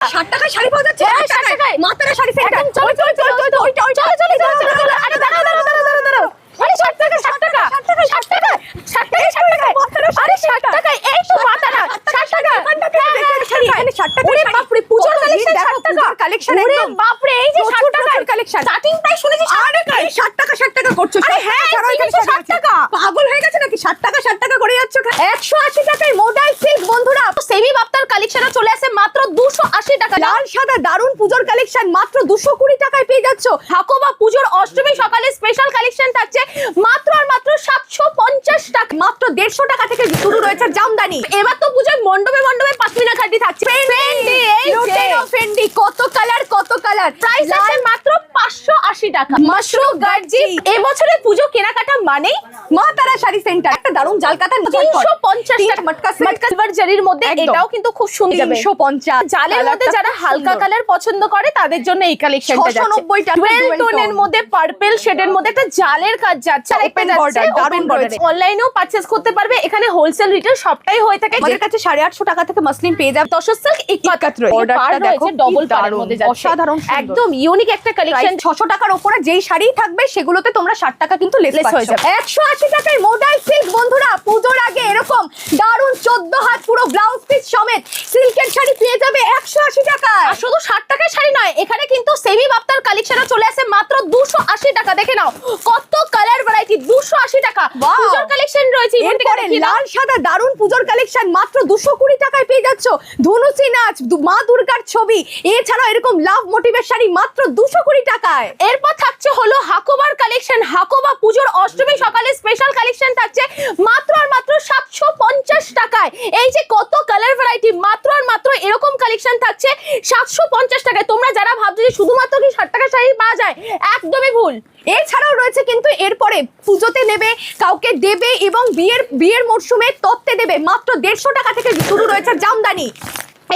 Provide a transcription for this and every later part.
ষাট টাকায় শাড়ি পাওয়া যাচ্ছে হ্যাঁ, ষাট ষাট টাকায় টাকায়। শাড়ি চলো, চলো, চলো, চলো, চলো, চলো, চলো, চলো, চলো, চলো। আরে দাঁড়াও, দাঁড়াও, দাঁড়াও, দাঁড়াও, দাঁড়াও। আরে ষাট টাকা, ষাট টাকা, ষাট টাকা, ষাট টাকা, ষাট টাকা, ষাট টাকা। আরে ষাট টাকায়, এই তো মাতারা, ষাট টাকা। হ্যাঁ, হ্যাঁ, শাড়ি, এখানে ষাট টাকার ওরে বাপরে, পুজোর দেখো, ষাট টাকা। পুজোর ওরে বাপরে, এই যে ষাট প্রচুর, টাকা। প্রচুর collection। শুনেছি আরে টাকা। ষাট টাকা ষাট টাকা করছ আরে হ্যাঁ, ষাট টাকা। পাগল হয়ে গেছে নাকি ষাট টাকা ষাট টাকা করে যাচ্ছ একশো আশি টাকায় মোডাল সিল্ক বন্ধুরা সেমি বাপ্তার কালেকশনও চলে আসে মাত্র দুশো আশি টাকা লাল সাদা দারুণ পুজোর কালেকশন মাত্র দুশো কুড়ি টাকায় পেয়ে যাচ্ছ। ঠাকুমা পুজোর অষ্টমী সকালে স্পেশাল কালেকশন থাকছে মাত্র আর মাত্র সাতশো পঞ্চাশ টাকা। মাত্র দেড়শো টাকা থেকে শুরু রয়েছে জামদানি এবার তো পুজোর মন্ডপে মন্ডপে পাঁচমিনা খাটি থাকছে। ফেন্ডি কত কালার কত কালার প্রাইস আছে মাত্র পাঁচশো আশি টাকা। মাশরুম গার্জি। এবছরে পুজো কেনাকাটা মানেই মা তারা শাড়ি সেন্টার একটা দারুণ জালকাতা তিনশো পঞ্চাশ টাকা মটকা মটকা সিলভার জারির মধ্যে এটাও কিন্তু খুব সুন্দর যাবে। তিনশো পঞ্চাশ। জালের মধ্যে যারা হালকা কালার পছন্দ করে তাদের জন্য এই কালেকশনটা 690 টাকা টোনের মধ্যে পার্পল শেডের মধ্যে একটা জালের কাজ যাচ্ছে। আর একটা Open যাচ্ছে দারুণ ওপেন অনলাইনেও পারচেজ করতে পারবে। এখানে হোলসেল রিটেল সবটাই হয়ে থাকে আমাদের কাছে সাড়ে আটশো টাকা থেকে মাসলিন পেয়ে যাবে। দশ সিল্ক ডবল দারুণ, যাচ্ছে। অসাধারণ একদম ইউনিক একটা কালেকশন ছশো টাকার ওপরে যেই শাড়ি থাকবে সেগুলোতে তোমরা ষাট টাকা কিন্তু লেস হয়ে যাবে। একশো আশি টাকায় মোডাল সিল্ক বন্ধুরা পুজোর আগে এরকম দারুণ চোদ্দ হাত পুরো ব্লাউজ পিস সমেত সিল্কের শাড়ি পেয়ে যাবে একশো আশি টাকায়। আর শুধু ষাট টাকায় শাড়ি নয় এখানে কিন্তু সেমি বাপ্তার কালেকশনও চলে আসে মাত্র দুশো আশি টাকা। দেখে নাও কত কালার ভ্যারাইটি দুশো আশি টাকা? Wow! কালেকশন রয়েছে এরপরে লাল সাদা দারুণ পুজোর কালেকশন মাত্র দুশো কুড়ি টাকায় পেয়ে যাচ্ছ ধনুচি নাচ মা দুর্গার ছবি। এছাড়াও এরকম লাভ মোটিভের শাড়ি মাত্র দুশো কুড়ি টাকায়। এরপর থাকছে হলো হাকোবার কালেকশন হাকোবা পুজোর অষ্টমী সকালে স্পেশাল কালেকশন থাকছে মাত্র আর মাত্র সাতশো পঞ্চাশ টাকায়। এই যে কত কালার ভ্যারাইটি মাত্র আর মাত্র এরকম কালেকশন থাকছে সাতশো পঞ্চাশ টাকায়। তোমরা যারা ভাবছ যে শুধুমাত্র কি ষাট টাকার শাড়ি পাওয়া যায় একদমই ভুল। এছাড়াও রয়েছে কিন্তু এরপরে পুজোতে নেবে, কাউকে দেবে এবং বিয়ের বিয়ের মরশুমে তত্ত্বে দেবে। মাত্র দেড়শো টাকা থেকে শুরু রয়েছে জামদানি।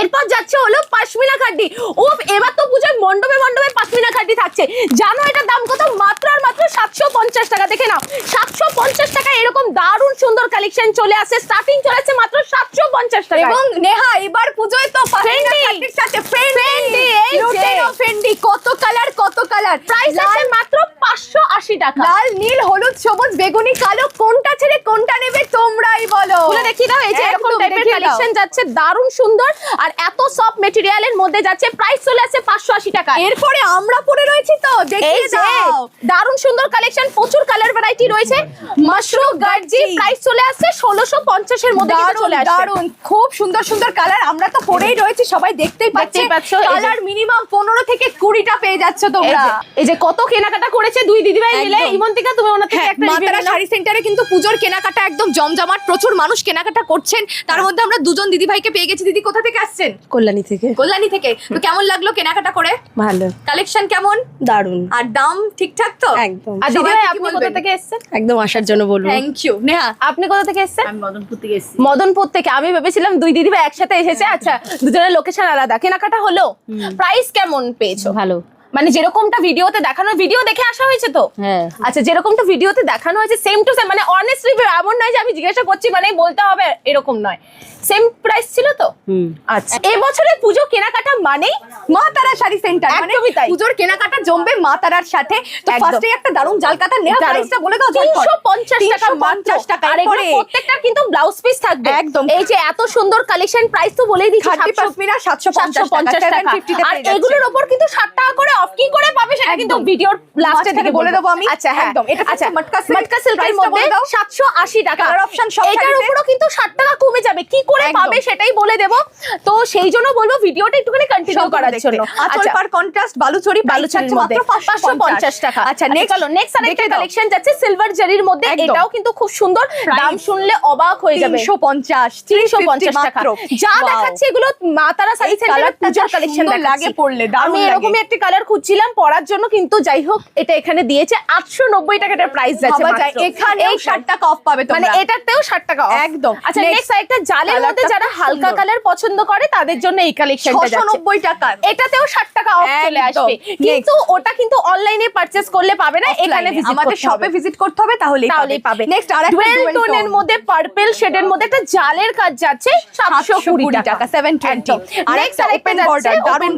এরপর যাচ্ছে হলো পাশমিনা খাড্ডি। ও এবার তো পুজোয় মণ্ডপে মণ্ডপে পাশমিনা খাড্ডি থাকছে। জানো এটার দাম কত? মাত্র আর মাত্র সাতশো পঞ্চাশ টাকা। দেখে নাও সাতশো পঞ্চাশ টাকা এরকম দারুণ সুন্দর কালেকশন চলে আসে। স্টার্টিং চলে আসছে মাত্র সাতশো পঞ্চাশ টাকা এবং নেহা এবার পুজোয় তো পাশমিনা Fendi। শাড়ির সাথে ফেন্ডি Fendi, এই যে। লুটেনো ফেন্ডি কত কালার কত কালার প্রাইস আছে মাত্র পাঁচশো আশি টাকা। লাল নীল হলুদ সবুজ বেগুনি কালো কোনটা ছেড়ে কোনটা নেবে তোমরাই বলো। খুলে দেখিয়ে দাও এই যে এরকম টাইপের কালেকশন যাচ্ছে দারুণ সুন্দর। আর এত সফট মেটেরিয়ালের মধ্যে যাচ্ছে প্রাইস চলে আসছে পাঁচশো আশি টাকা। এরপরে আমরা পরে রয়েছি তো দেখিয়ে দাও। দারুণ সুন্দর কালেকশন প্রচুর কালার ভ্যারাইটি রয়েছে। মাশরুম গার্জি প্রাইস চলে আসছে ষোলোশো পঞ্চাশের মধ্যে চলে আসছে। দারুণ খুব সুন্দর সুন্দর কালার আমরা তো পরেই রয়েছি সবাই দেখতেই পাচ্ছি কালার মিনিমাম পনেরো থেকে কুড়িটা পেয়ে যাচ্ছ তোমরা। এই যে কত কেনাকাটা করেছে দুই দিদিভাই মিলে। ইমন্তিকা তুমি ওনার থেকে হ্যাঁ, একটা মাতারা শাড়ি সেন্টারে কিন্তু পুজোর কেনাকাটা একদম জমজমাট প্রচুর মানুষ কেনাকাটা করছেন। তার মধ্যে আমরা দুজন দিদি ভাইকে পেয়ে গেছি। দিদি কোথা থেকে আসছেন? কল্যাণী থেকে। কল্যাণী থেকে? তো কেমন লাগল কেনাকাটা করে? ভালো। কালেকশন কেমন? দারুণ আর দাম ঠিকঠাক তো? একদম। আর দিদিভাই আপনি কোথা থেকে এসেছেন? একদম আসার জন্য বলব। Thank you Neha? আপনি কোথা থেকে এসেছেন? আমি মদনপুর থেকে এসেছি। মদনপুর থেকে। আমি ভেবেছিলাম দুই দিদি দিদিভাই একসাথে এসেছে। আচ্ছা দুজনের লোকেশন আলাদা। কেনাকাটা হলো? প্রাইস কেমন পেয়েছ? ভালো। মানে যেরকমটা ভিডিওতে দেখানো ভিডিও দেখে আসা হয়েছে তো? হ্যাঁ। আচ্ছা যেরকমটা ভিডিওতে দেখানো হয়েছে সেম টু সেম মানে অনেস্টলি এমন নয় যে আমি জিজ্ঞাসা করছি মানে বলতে হবে এরকম নয়। সেম প্রাইস ছিল তো? আচ্ছা। এবছরে পুজো কেনাকাটা মানেই শাড়ি সেন্টার মানে পুজোর কেনাকাটা জমবে সাথে। তো। ফার্স্টে একটা দারুণ দারুণ। প্রাইসটা বলে দাও তিনশো পঞ্চাশ টাকা মাত্র। 350 টাকা। আর এগুলো এরপরে প্রত্যেকটার কিন্তু ব্লাউজ পিস থাকবে। একদম। এই যে এত সুন্দর কালেকশন প্রাইস তো বলেই দিচ্ছি খাদ্য 700 পাশমিনা 750 750 টাকা টাকা। 750 তে আর এগুলোর উপর কিন্তু 60 টাকা করে অফ কি করে পাবে সেটা কিন্তু। ভিডিওর লাস্টে থেকে বলে দেবো আমি। আচ্ছা হ্যাঁ। একদম। এটা আচ্ছা মটকা silk। মটকা সিল্কের মধ্যে 780 টাকা। Colour option সব এটার উপরও কিন্তু 60 টাকা কমে যাবে। কি করে পাবে সেটাই বলে দেব। তো সেই জন্য বলব ভিডিওটা একটুখানি কন্টিনিউ করার জন্য। আচল আচ্ছা। পার কন্ট্রাস্ট বালুচরি বালুচরির মধ্যে 550 টাকা। আচ্ছা নেক্সট নেক্সট চলো নেক্সট আরেকটা কালেকশন যাচ্ছে সিলভার জারির মধ্যে। এটাও কিন্তু খুব সুন্দর। দাম শুনলে অবাক হয়ে যাবে। তিনশো পঞ্চাশ তিনশো পঞ্চাশ টাকা। যা দেখাচ্ছে এগুলো মা তারা এই সেন্টারের পূজার কালেকশন লাগে দারুণ আমি এরকমই একটা কালার খুঁজছিলাম পরার জন্য কিন্তু যাই হোক এটা এখানে দিয়েছে। আটশো নব্বই টাকাটার প্রাইস যাচ্ছে মাত্র। এই ষাট টাকা অফ পাবে মানে এটাতেও ষাট টাকা off। একদম। আচ্ছা নেক্সট আরেকটা জালের মধ্যে যারা হালকা কালার পছন্দ করে তাদের জন্য এই কালেকশনটা যাচ্ছে। টাকা। এটাতেও ষাট টাকা অফ চলে আসবে। কিন্তু ওটা কিন্তু অনলাইনে পারচেস করলে পাবে না এখানে আমাদের শপে ভিজিট করতে হবে তাহলেই তাহলেই পাবে। নেক্সট আর টোনের মধ্যে পার্পল শেডের মধ্যে একটা জালের কাজ যাচ্ছে 720 টাকা। 720 আর ওপেন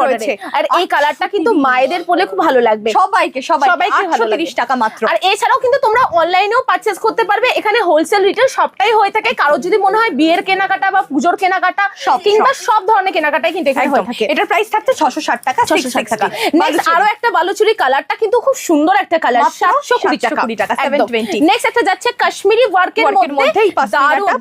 বর্ডারে আর এই কালারটা কিন্তু মায়েদের পরে খুব ভালো লাগবে। সবাইকে সবাই সবাইকে ভালো লাগবে। 830 টাকা মাত্র। আর এছাড়াও কিন্তু তোমরা অনলাইনেও পারচেস করতে পারবে। এখানে হোলসেল রিটেল সবটাই হয়ে থাকে। কারও যদি মনে হয় বিয়ের কেনাকাটা বা পুজোর কেনাকাটা সব, কিংবা সব ধরনের কেনাকাটাই কিন্তু এখানে হয়ে থাকে। এটার প্রাইস থাকছে 660 টাকা 660 টাকা। নেক্সট আরও একটা বালুচুরি কালারটা কিন্তু খুব সুন্দর একটা কালার মাত্র 720 টাকা। 720 টাকা, একদম। 720 নেক্সট একটা যাচ্ছে কাশ্মীরি ওয়ার্কের মধ্যে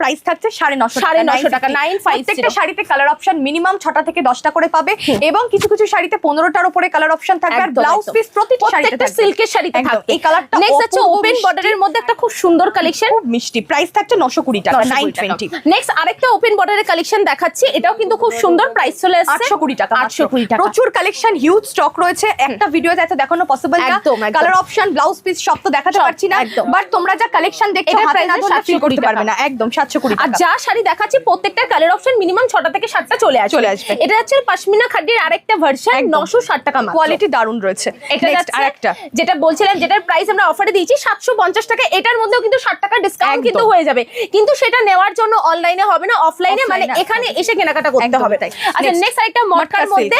প্রাইস থাকছে 950 টাকা 950 টাকা, 950 প্রত্যেকটা শাড়িতে কালার অপশন মিনিমাম 6টা থেকে 10টা করে পাবে এবং কিছু কিছু শাড়িতে 15টার উপরে কালার অপশন থাকবে। আর ব্লাউজ পিস প্রত্যেকটা শাড়িতে সিল্কের শাড়িতে থাকবে। এই কালারটা নেক্সট অপূর্ব ওপেন বর্ডারের মধ্যে একটা খুব সুন্দর কালেকশন খুব মিষ্টি। প্রাইস থাকছে 920 টাকা 920 নেক্সট আরেকটা ওপেন বর্ডারের কালেকশন দেখাচ্ছি। এটাও কিন্তু খুব সুন্দর প্রাইস চলে আসছে। 820 টাকা 820 টাকা। প্রচুর কালেকশন হিউজ স্টক রয়েছে। একটা ভিডিওতে এত দেখানো পসিবল না। কালার অপশন ব্লাউজ পিস সব তো দেখাতে পারছি না। বাট তোমরা যা কালেকশন দেখছ হাতে না feel 720 করতে পারবে না। একদম 720 টাকা আর যা শাড়ি দেখাচ্ছি প্রত্যেকটা কালার অপশন মিনিমাম ছটা থেকে সাতটা চলে আসবে। চলে আসবে। এটা হচ্ছে পশমিনা খাডির আরেকটা ভার্সন একদম। নশো ষাট টাকা মাত্র। কোয়ালিটি দারুণ রয়েছে। এটা আরেকটা। যেটা বলছিলাম যেটার প্রাইস আমরা অফারে দিয়েছি সাতশো পঞ্চাশ টাকা। এটার মধ্যেও কিন্তু ষাট টাকা ডিসকাউন্ট কিন্তু হয়ে যাবে। কিন্তু সেটা নেওয়ার জন্য অনলাইনে হবে না অফলাইনে মানে এখানে এসে কেনাকাটা করতে হবে। তাই। আচ্ছা নেক্সট আরেকটা মটকার মধ্যে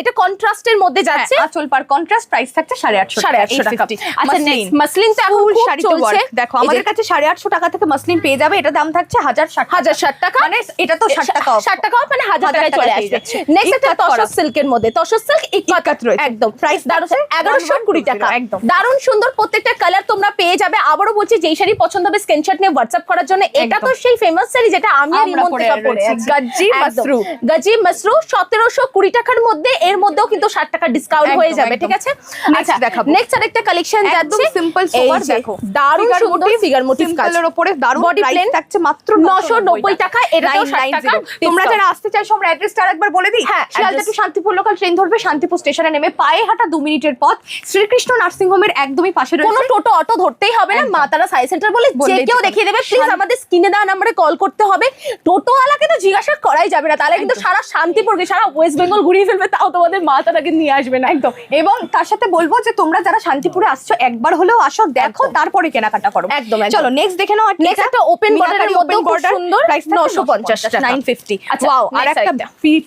এটা কন্ট্রাস্টের মধ্যে যাচ্ছে। হ্যাঁ, আঁচল পার কন্ট্রাস্ট প্রাইস থাকছে 850 সাড়ে আটশো টাকা। 850 আচ্ছা নেক্সট মাসলিন তো এখন খুব চলছে। দেখো আমাদের কাছে সাড়ে আটশো টাকা থেকে মাসলিন পেয়ে যাবে এটা দাম থাকছে হাজার ষাট হাজার ষাট টাকা? মানে এটা তো ষাট টাকা off। ষাট টাকা মানে হাজার হাজার টাকায় টাকায় চলে পেয়ে আসবে। নেক্সট একটা তসর সিল্কের মধ্যে। তসর সিল্ক ইক্কাত রয়েছে। একদম। থাকছে এগারোশো কুড়ি টাকা। একদম। দারুণ সুন্দর প্রত্যেকটা কালার তোমরা পেয়ে যাবে। আবারও বলছি যেই শাড়ি পছন্দ হবে স্ক্রিনশট নিয়ে হোয়াটসঅ্যাপ করার জন্য। এটা তো সেই ফেমাস শাড়ি যেটা আমি আর আমরা ইমন পরে থেকে পরে রয়েছি। আছি। গাজি মাসরু। সতেরোশো কুড়ি টাকার মধ্যে এর মধ্যেও কিন্তু ষাট টাকা ডিসকাউন্ট হয়ে যাবে ঠিক আছে? আচ্ছা দেখাবো। নেক্সট আরেকটা কালেকশন যাচ্ছে। সিম্পল সোবার দেখো। দারুণ সুন্দর ফিগার মোটিভ কাজ। উপরে দারুণ Body প্রাইস থাকছে মাত্র 990 টাকা, এটাতেও 60 টাকা। তোমরা যারা আসতে চাইছো আমরা অ্যাড্রেসটা আরেকবার বলে দিই। হ্যাঁ, Sealdah to Shantipur local train ধরবে শান্তিপুর স্টেশনে নেমে পায়ে হাঁটা দু মিনিটের পথ। শ্রীকৃষ্ণ নার্সিং হোমের একদমই পাশে কোনো টোটো অটো ধরতেই হবে না। মা তারা সাই সেন্টার বলে যে কেউ দেখিয়ে দেবে প্লিজ আমাদের স্ক্রিনে দেওয়া নাম্বারে কল করতে হবে। টোটোওয়ালাকে তো জিজ্ঞাসা করাই যাবে না। তাহলে কিন্তু। সারা শান্তিপুরকে সারা ওয়েস্ট বেঙ্গল ঘুরিয়ে ফেলবে তাও তোমাদের মা তারাকে নিয়ে আসবে না। একদম। এবং তার সাথে বলব যে তোমরা যারা শান্তিপুরে আসছো একবার হলেও আসো দেখো তারপরে কেনাকাটা করো। একদম। চলো নেক্সট দেখে নাও Next একটা border এর মধ্যেও খুব সুন্দর, 950 টাকা। 950 আচ্ছা, ওয়াও আর একটা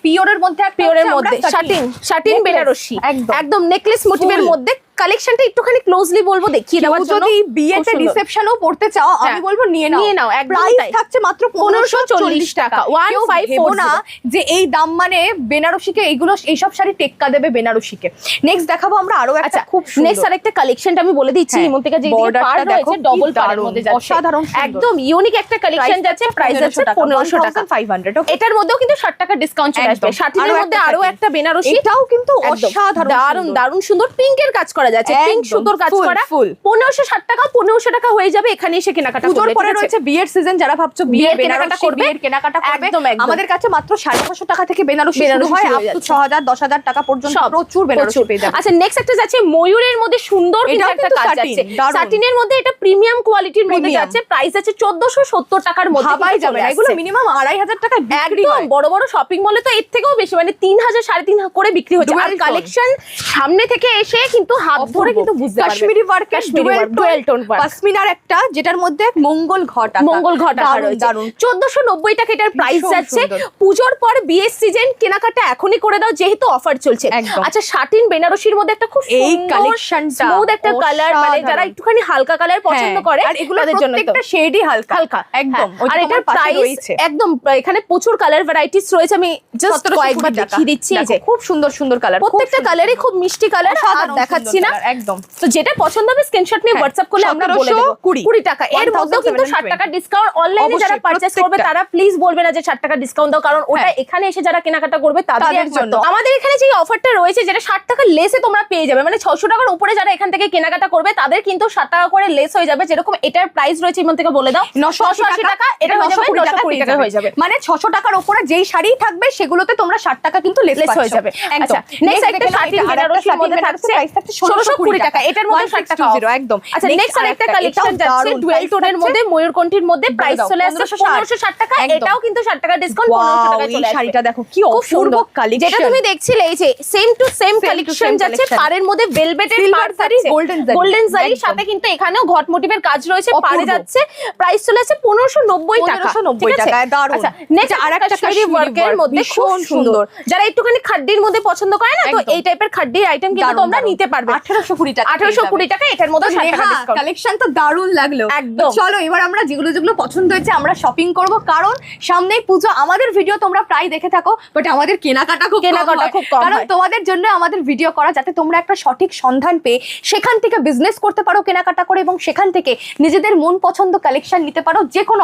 পিওরের মধ্যে পিওরের মধ্যে। Satin satin. বেনারসি। একদম। একদম নেকলেস মোটিভের। মধ্যে কালেকশনটা একটুখানি ক্লোজলি বলব দেখিয়ে দেওয়ার জন্য। যদি বিয়েতে রিসেপশনও পড়তে চাও আমি হ্যাঁ। বলব নিয়ে নাও। নিয়ে নাও, একদম প্রাইস। থাকছে মাত্র 1540 টাকা। টাকা, 1540 কেউ না যে এই দাম মানে বেনারসিকে এইগুলো এইসব শাড়ি টেক্কা দেবে বেনারসিকে। নেক্সট দেখাবো আমরা আরও একটা আচ্ছা খুব নেক্সট সুন্দর আরেকটা কালেকশনটা আমি বলে দিচ্ছি। হ্যাঁ, ইমন থেকে যে পার দেখো রয়েছে ডবল পারের মধ্যে যাচ্ছে। অসাধারণ একদম ইউনিক একটা কালেকশন যাচ্ছে প্রাইস যাচ্ছে 1500 টাকা। 1500 okay? এটার মধ্যেও কিন্তু 60 টাকা ডিসকাউন্ট চলে আসবে। একদম। 60 এর মধ্যে আরও একটা বেনারসি। এটাও কিন্তু। অসাধারণ দারুণ। দারুণ সুন্দর। পিঙ্কের কাজ করা যাচ্ছে। পিঙ্ক সুতোর কাজ করা। পনেরোশো ষাট টাকা পনেরোশো টাকা হয়ে যাবে এখানে এসে কেনাকাটা পুজোর পরে রয়েছে বিয়ের সিজন যারা ভাবছ বিয়ের কেনাকাটা করবে, কেনাকাটা করবে। আমাদের কাছে মাত্র সাড়ে পাঁচশো টাকা থেকে বেনারসি শুরু হয় আপ টু ছ হাজার দশ হাজার টাকা পর্যন্ত প্রচুর বেনারসি পেয়ে যাবে। আচ্ছা নেক্সট একটা যাচ্ছে ময়ূরের মধ্যে সুন্দর কিন্তু একটা কাজ satin, যাচ্ছে সাটিনের মধ্যে এটা প্রিমিয়াম কোয়ালিটির মধ্যে যাচ্ছে প্রাইস আছে 1470 টাকার মধ্যে ভাবাই যাবে না এগুলো মিনিমাম আড়াই হাজার টাকা বিক্রি হয়। বড় বড় শপিং মলে তো এর থেকেও বেশি মানে তিন হাজার সাড়ে তিন করে বিক্রি হচ্ছে। আর কালেকশন সামনে থেকে এসে কিন্তু হাত কিন্তু বুঝতে পারবে। Kashmiri work Kashmiri work। পাশমিনার একটা যেটার মধ্যে মঙ্গল ঘট মঙ্গল ঘটা দারুণ, রয়েছে। দারুণ। চোদ্দশো নব্বই টাকা এটার প্রাইস যাচ্ছে। পুজোর পর বিয়ের সিজন কেনাকাটা এখনই করে দাও যেহেতু অফার চলছে। আচ্ছা শাটিন বেনারসির মধ্যে একটা খুব এই সুন্দর স্মুথ একটা কালার মানে যারা একটুখানি হালকা কালার পছন্দ হ্যাঁ, করে আর এগুলো তাদের জন্য প্রত্যেকটা শেডই হালকা। হালকা একদম। হ্যাঁ। যে আর এটার প্রাইস একদম এখানে প্রচুর কালার ভ্যারাইটিস রয়েছে। আমি জাস্ট কয়েকবার দেখিয়ে দিচ্ছি এই যে খুব সুন্দর সুন্দর কালার প্রত্যেকটা কালারই খুব মিষ্টি কালার আর দেখাচ্ছি না। না টাকা তাদের কিন্তু করে লেস হয়ে যাবে। যেরকম এটার প্রাইস রয়েছে বলে দাও। 980 টাকা এটা টাকা হয়ে যাবে। মানে ছশো টাকার উপরে যেই শাড়ি থাকবে সেগুলোতে তোমরা 60 টাকা কিন্তু লেস হয়ে যাবে। ময়ূরকণ্ঠীর মধ্যে আচ্ছা, কিন্তু দেখছিলে এই যে মধ্যে কিন্তু এখানেও ঘট মোটিভের কাজ রয়েছে পাড়ে যাচ্ছে প্রাইস চলে আসছে 1590 টাকা টাকা আচ্ছা, সুন্দর। যারা একটুখানি খাড্ডির মধ্যে পছন্দ করে না তো এই টাইপের খাড্ডির আইটেম কিন্তু তোমরা নিতে পারবে। 1820 টাকা আঠারোশো কুড়ি টাকা এটার মধ্যে ষাট টাকা ডিসকাউন্ট কালেকশন তো দারুণ লাগল। একদম। চলো এবার আমরা যেগুলো যেগুলো পছন্দ হয়েছে আমরা শপিং করব। কারণ সামনেই পুজো আমাদের ভিডিও তোমরা প্রায় দেখে থাকো বাট আমাদের কেনাকাটা খুব কেনাকাটা খুব কম কারণ তোমাদের জন্য আমাদের ভিডিও করা যাতে তোমরা একটা সঠিক সন্ধান পেয়ে সেখান থেকে বিজনেস করতে পারো কেনাকাটা করে এবং সেখান থেকে নিজেদের মন পছন্দ কালেকশন নিতে পারো যে কোনো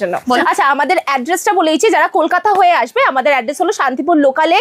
জন্য। আচ্ছা আমাদের অ্যাড্রেসটা বলেইছি যারা কলকাতা হয়ে আসবে আমাদের অ্যাড্রেস হলো শান্তিপুর লোকালে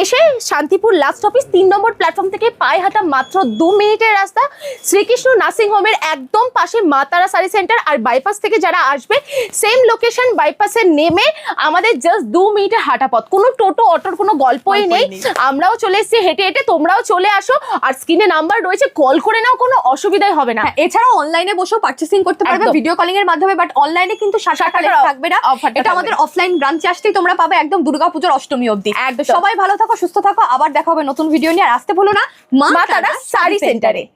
এসে শান্তিপুর লাস্ট অফিস তিন নম্বর প্ল্যাটফর্ম থেকে পায়ে হাঁটা মাত্র দু মিনিটের রাস্তা শ্রীকৃষ্ণ নার্সিং হোমের একদম পাশে মা তারা সারি সেন্টার আর বাইপাস থেকে যারা আসবে সেম লোকেশন বাইপাসে নেমে আমাদের জাস্ট দু মিনিটের হাঁটা পথ। কোনো টোটো অটোর কোনো গল্পই নেই। আমরাও চলে এসেছি হেঁটে হেঁটে তোমরাও চলে আসো। আর স্ক্রিনে নাম্বার রয়েছে কল করে নাও কোনো অসুবিধাই হবে না। হ্যাঁ এছাড়াও অনলাইনে বসেও পার্চেসিং করতে পারবে ভিডিও কলিং এর মাধ্যমে বাট অনলাইনে কিন্তু ষাট টাকা থাকবে না। এটা আমাদের অফলাইন ব্রাঞ্চে আসতেই তোমরা পাবে একদম দুর্গাপুজোর অষ্টমী অবধি। একদম। সবাই ভালো থাকো সুস্থ থাকো আবার দেখা হবে নতুন ভিডিও নিয়ে। আর আসতে ভুলো না মা তারা শাড়ি সেন্টারে।